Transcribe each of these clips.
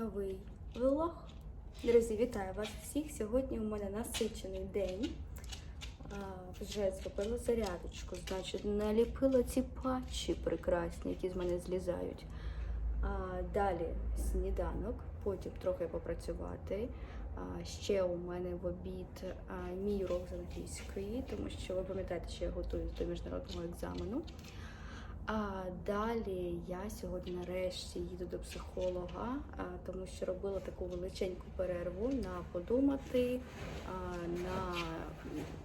новий влог. Друзі, вітаю вас всіх. Сьогодні у мене насичений день. А, вже зробила зарядочку, значить, наліпила ці патчі прекрасні, які з мене злізають. А, далі сніданок, потім трохи попрацювати. А, ще у мене в обід а, мій урок з англійської, тому що ви пам'ятаєте, що я готуюсь до міжнародного екзамену. А далі я сьогодні нарешті їду до психолога, тому що робила таку величеньку перерву на подумати, на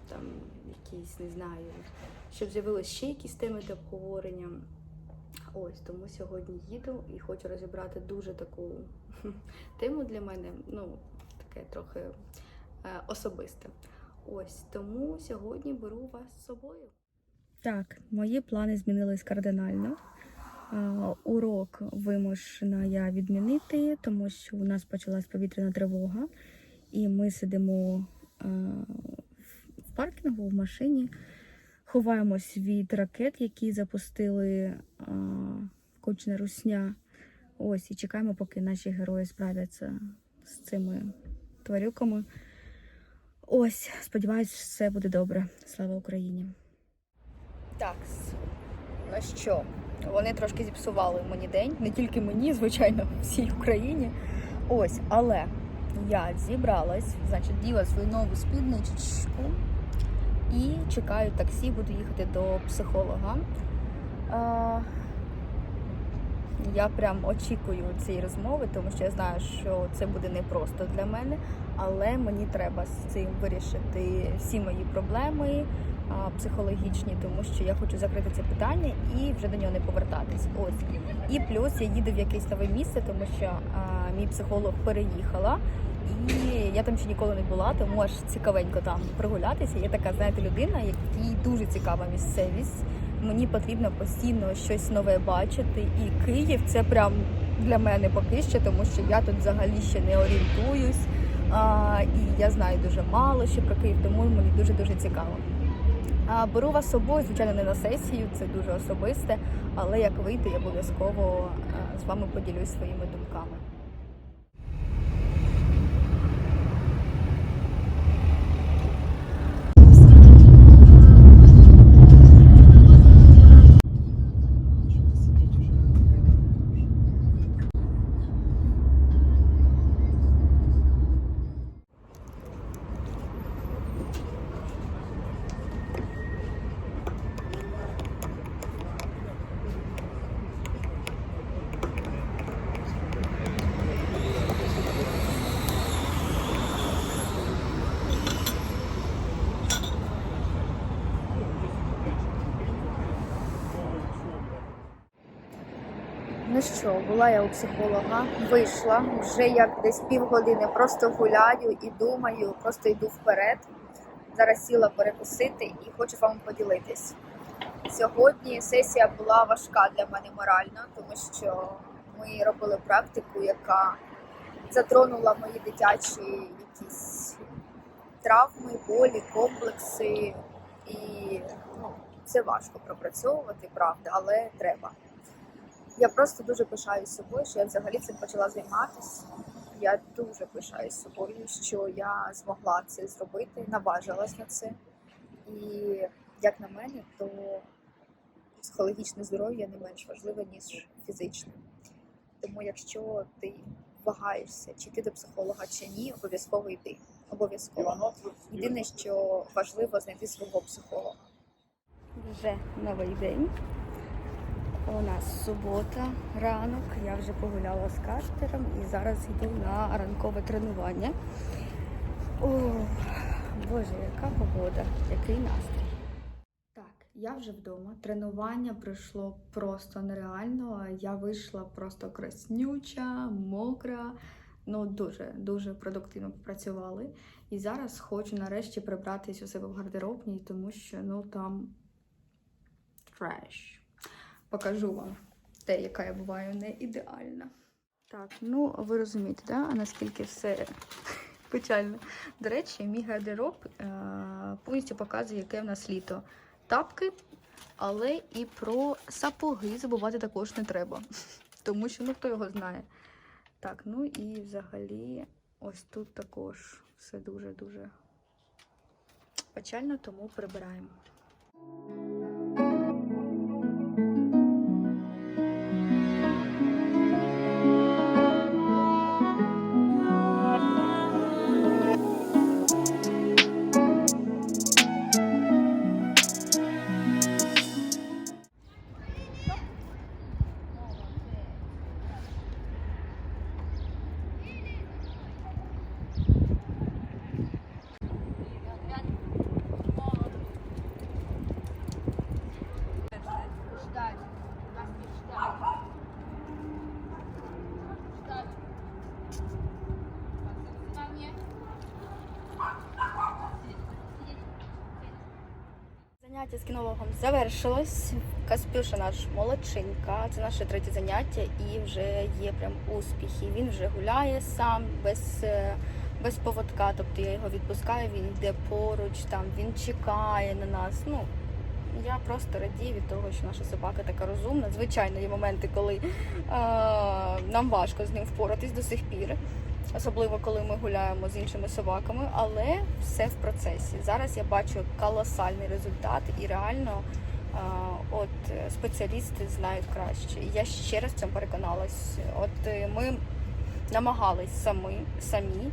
там якісь, не знаю, щоб з'явилися ще якісь теми для обговорення. Ось тому сьогодні їду і хочу розібрати дуже таку тему для мене, ну, таке трохи е, особисте. Ось тому сьогодні беру вас з собою. Так, мої плани змінились кардинально. Урок вимушена я відмінити, тому що у нас почалась повітряна тривога, і ми сидимо в паркінгу в машині, ховаємось від ракет, які запустили кучна русня. Ось і чекаємо, поки наші герої справляться з цими тварюками. Ось, сподіваюсь, все буде добре. Слава Україні! Так, ну що, вони трошки зіпсували мені день, не тільки мені, звичайно, всій Україні. Ось, але я зібралась, значить, діла свою нову спідничку і чекаю таксі, буду їхати до психолога. А, я прям очікую цієї розмови, тому що я знаю, що це буде непросто для мене, але мені треба з цим вирішити всі мої проблеми психологічні, тому що я хочу закрити це питання і вже до нього не повертатись. Ось і плюс я їду в якесь нове місце, тому що а, мій психолог переїхала. І я там ще ніколи не була, тому аж цікавенько там прогулятися. Я така, знаєте, людина, якій дуже цікава місцевість. Мені потрібно постійно щось нове бачити. І Київ це прям для мене поки що, тому що я тут взагалі ще не орієнтуюсь. А, і я знаю дуже мало ще про Київ, тому мені дуже дуже цікаво. Беру вас з собою, звичайно, не на сесію, це дуже особисте, але як вийти, я обов'язково з вами поділюсь своїми думками. Що, була я у психолога, вийшла вже як десь півгодини, просто гуляю і думаю, просто йду вперед. Зараз сіла перекусити і хочу вам поділитись. Сьогодні сесія була важка для мене морально, тому що ми робили практику, яка затронула мої дитячі якісь травми, болі, комплекси. І ну, це важко пропрацьовувати, правда, але треба. Я просто дуже пишаюсь собою, що я взагалі цим почала займатися. Я дуже пишаюсь собою, що я змогла це зробити, наважилась на це. І як на мене, то психологічне здоров'я не менш важливе, ніж фізичне. Тому, якщо ти вагаєшся, чи йти до психолога, чи ні, обов'язково йди. Обов'язково. Єдине, що важливо знайти свого психолога. Вже новий день. У нас субота, ранок. Я вже погуляла з каштером і зараз йду на ранкове тренування. О, Боже, яка погода, який настрій. Так, я вже вдома. Тренування пройшло просто нереально. Я вийшла просто краснюча, мокра. Ну, дуже дуже продуктивно попрацювали. І зараз хочу нарешті прибратись у себе в гардеробній, тому що ну там треш покажу вам те, яка я буваю не ідеальна. Так, ну ви розумієте, да? наскільки все печально. До речі, мій гардероб е- повністю показує, яке в нас літо. Тапки, Але і про сапоги забувати також не треба. Тому що ну хто його знає. Так, ну і взагалі, ось тут також все дуже-дуже печально, тому прибираємо. Заняття з кінологом завершилось. Каспюша наш молодчинка. Це наше третє заняття і вже є прям успіхи. Він вже гуляє сам без, е, без поводка. Тобто я його відпускаю, він йде поруч, там він чекає на нас. Ну я просто радію від того, що наша собака така розумна. Звичайно, є моменти, коли е, нам важко з ним впоратись до сих пір. Особливо коли ми гуляємо з іншими собаками, але все в процесі. Зараз я бачу колосальний результат, і реально от е, спеціалісти знають краще. Я ще раз в цьому переконалась. От е, ми намагались самі, самі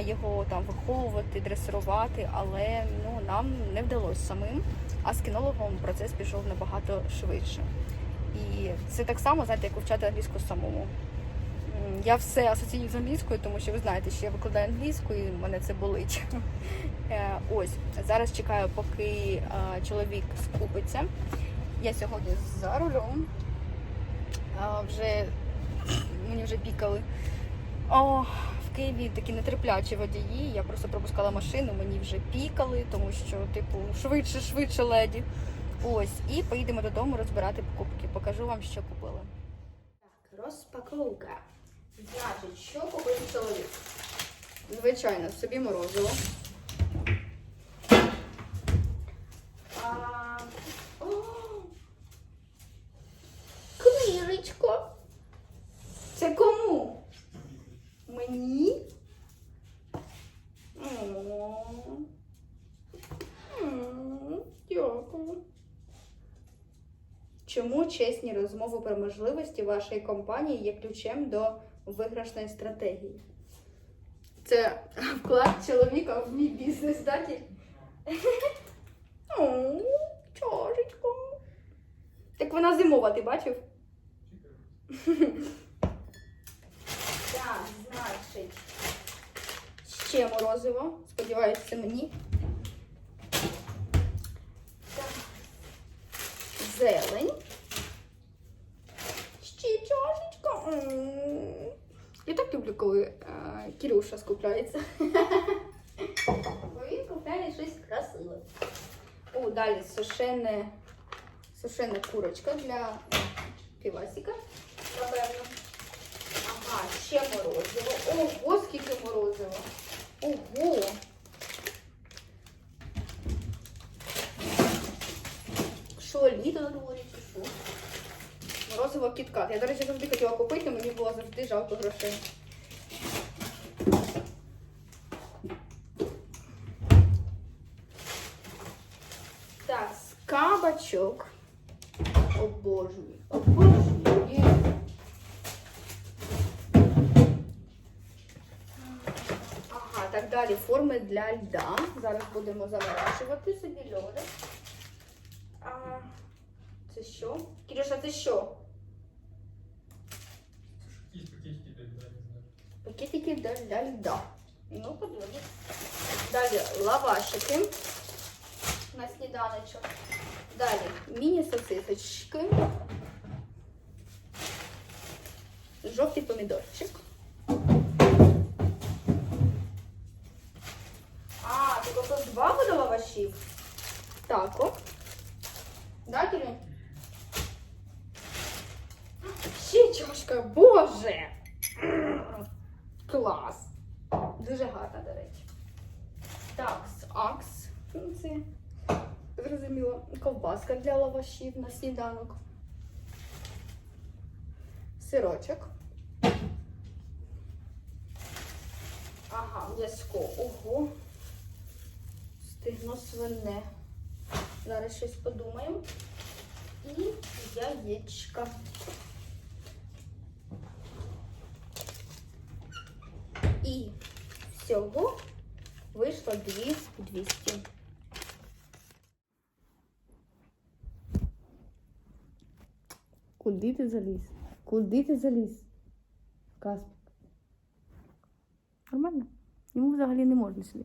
його там виховувати, дресирувати, але ну нам не вдалося самим. А з кінологом процес пішов набагато швидше. І це так само, знаєте, як вивчати англійську самому. Я все асоціюю з англійською, тому що ви знаєте, що я викладаю англійську і мене це болить. Е, Ось зараз чекаю, поки е, чоловік скупиться. Я сьогодні за рулем. Вже мені вже пікали. О, в Києві такі нетерплячі водії. Я просто пропускала машину, мені вже пікали, тому що, типу, швидше, швидше леді. Ось, і поїдемо додому розбирати покупки. Покажу вам, що купили. Так, розпаковка. Значить, що купив чоловік? Звичайно, собі морозиво. А... Книжечко. Це кому? Мені? Чому чесні розмови про можливості вашої компанії є ключем до виграшної стратегії? Це вклад чоловіка в мій бізнес, так? О, чашечко. Так вона зимова, ти бачив? Так, значить. Ще морозиво. Сподіваюся, мені. Так. Зелень. Ще чашечка. Я так люблю, коли е, Кирюша скупляється. Він купляє щось красиве. О, далі сушене, сушена курочка для півасика, напевно. Ага, ще морозиво. Ого, скільки морозиво. Ого. Що, літо на дворі? Морозиво кіткат. Я, до речі, завжди хотіла купити, мені було завжди жалко грошей. Так, кабачок. Обожнюю. Обожнюю. Ага, так далі форми для льда. Зараз будемо заморожувати собі льоди. А, це що? Кирюша, це що? Якісь пакетики для льда, не знаю. Льда. Ну, подивимось. Далі лавашики на сніданочок. Далі міні-сосисочки. Жовтий помідорчик. А, ти купив два види лавашів? Тако. Да, Кирю? Ще чашка, боже! Клас! Дуже гарна, до речі. Так, Акс. Ну, Це зрозуміла. Ковбаска для лавашів на сніданок. Сирочок. Ага, м'яско. Ого. Стигно свине. Зараз щось подумаємо. І яєчка. І всього вийшло 2200. Куди ти заліз? Куди ти заліз? Каспік. Нормально? Йому взагалі не можна сюди.